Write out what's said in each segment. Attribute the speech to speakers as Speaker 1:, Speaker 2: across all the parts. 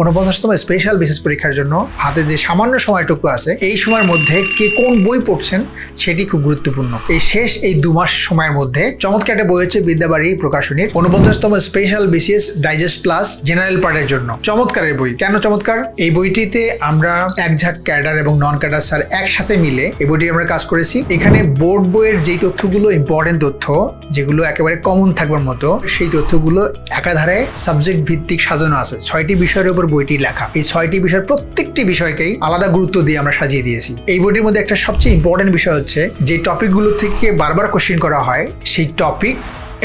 Speaker 1: ঊনপঞ্চাশতম special বিশেষ পরীক্ষার জন্য হাতে যে সামান্য সময়টুকু আছে, এই সময়ের মধ্যে কে কোন বই পড়ছেন সেটি খুব গুরুত্বপূর্ণ। এই শেষ এই দু মাস সময়ের মধ্যে চমৎকার একটা বই হচ্ছে বিদ্যাবাড়ি প্রকাশনীর ঊনপঞ্চাশতম special BCS digest plus general পার্টের জন্য। চমৎকারের বই। কেন চমৎকার? এই বইটিতে আমরা এক ঝাঁক ক্যাডার এবং নন ক্যাডার স্যার একসাথে মিলে এই বইটি আমরা কাজ করেছি। এখানে বোর্ড বইয়ের যেই তথ্যগুলো ইম্পর্টেন্ট তথ্য, যেগুলো একেবারে কমন থাকবার মতো, সেই তথ্যগুলো একাধারে সাবজেক্ট ভিত্তিক সাজানো আছে। ছয়টি বিষয়ের উপর বইটি লেখা। এই ছয়টি বিষয়ের প্রত্যেকটি বিষয়কেই আলাদা গুরুত্ব দিয়ে আমরা সাজিয়ে দিয়েছি। এই বইটির মধ্যে একটা সবচেয়ে ইম্পর্টেন্ট বিষয় হচ্ছে যে টপিকগুলো থেকে বারবার কোশ্চেন করা হয়, সেই টপিক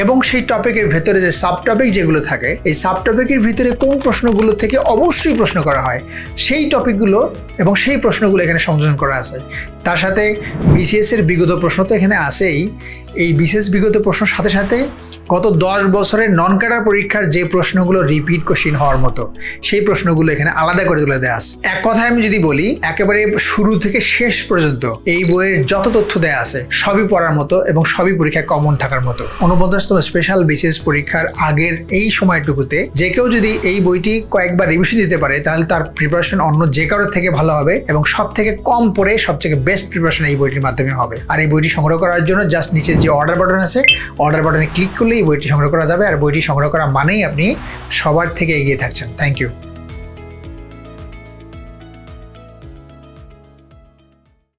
Speaker 1: এবং সেই টপিকের ভেতরে যে সাব টপিক যেগুলো থাকে, এই সাব টপিকের ভিতরে কোন প্রশ্নগুলো থেকে অবশ্যই প্রশ্ন করা হয়, সেই টপিকগুলো এবং সেই প্রশ্নগুলো এখানে সংযোজন করা আছে। তার সাথে বিসিএস এর বিগত প্রশ্ন তো এখানে আছেই। এই বিশেষ বিগত প্রশ্নের সাথে সাথে গত দশ বছরের নন ক্যাডার পরীক্ষার যে প্রশ্নগুলো রিপিট কোশ্চিন হওয়ার মতো, সেই প্রশ্নগুলো এখানে আলাদা করে তুলে দেওয়া আছে। এক কথায় আমি যদি বলি, একেবারে শুরু থেকে শেষ পর্যন্ত এই বইয়ের যত তথ্য দেয়া আছে, সবই পড়ার মতো এবং সবই পরীক্ষায় কমন থাকার মতো। উনপঞ্চাশতম স্পেশাল বিসিএস পরীক্ষার আগের এই সময়টুকুতে যে কেউ যদি এই বইটি কয়েকবার রিভিশন দিতে পারে, তাহলে তার প্রিপারেশন অন্য যে কারোর থেকে ভালো হবে এবং সব থেকে কম পড়ে সব থেকে বেস্ট প্রিপারেশন এই বইটির মাধ্যমে হবে। আর এই বইটি সংগ্রহ করার জন্য জাস্ট নিচে যে অর্ডার বাটন আছে অর্ডার বাটনে ক্লিক বইটি সংগ্রহ করা যাবে। আর বইটি সংগ্রহ করা মানেই আপনি সবার থেকে এগিয়ে থাকছেন। Thank you